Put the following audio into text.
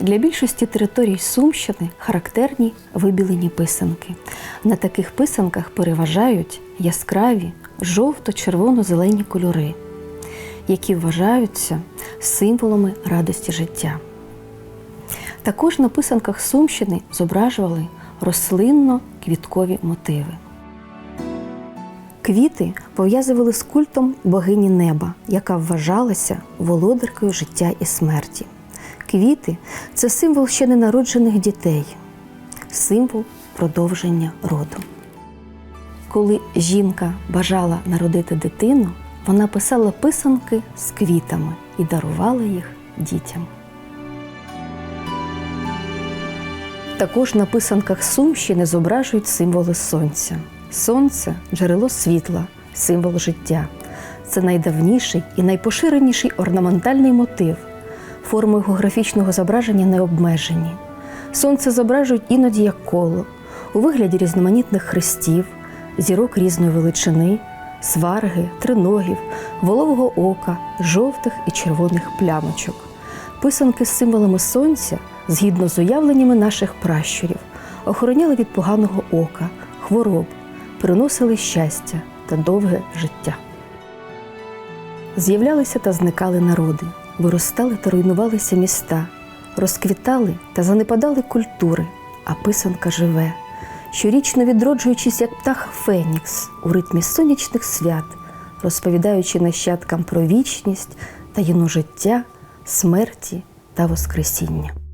Для більшості територій Сумщини характерні вибілені писанки. На таких писанках переважають яскраві жовто-червоно-зелені кольори, які вважаються символами радості життя. Також на писанках Сумщини зображували рослинно-квіткові мотиви. Квіти пов'язували з культом богині неба, яка вважалася володаркою життя і смерті. Квіти це символ ще ненароджених дітей, символ продовження роду. Коли жінка бажала народити дитину, вона писала писанки з квітами і дарувала їх дітям. Також на писанках Сумщини зображують символи сонця. Сонце джерело світла, символ життя. Це найдавніший і найпоширеніший орнаментальний мотив. Форми географічного зображення не обмежені. Сонце зображують іноді як коло, у вигляді різноманітних хрестів, зірок різної величини, сварги, триногів, волового ока, жовтих і червоних плямочок. Писанки з символами сонця, згідно з уявленнями наших пращурів, охороняли від поганого ока, хвороб, приносили щастя та довге життя. З'являлися та зникали народи, виростали та руйнувалися міста, розквітали та занепадали культури, а писанка живе, щорічно відроджуючись як птах Фенікс у ритмі сонячних свят, розповідаючи нащадкам про вічність, таїну життя, смерті та Воскресіння.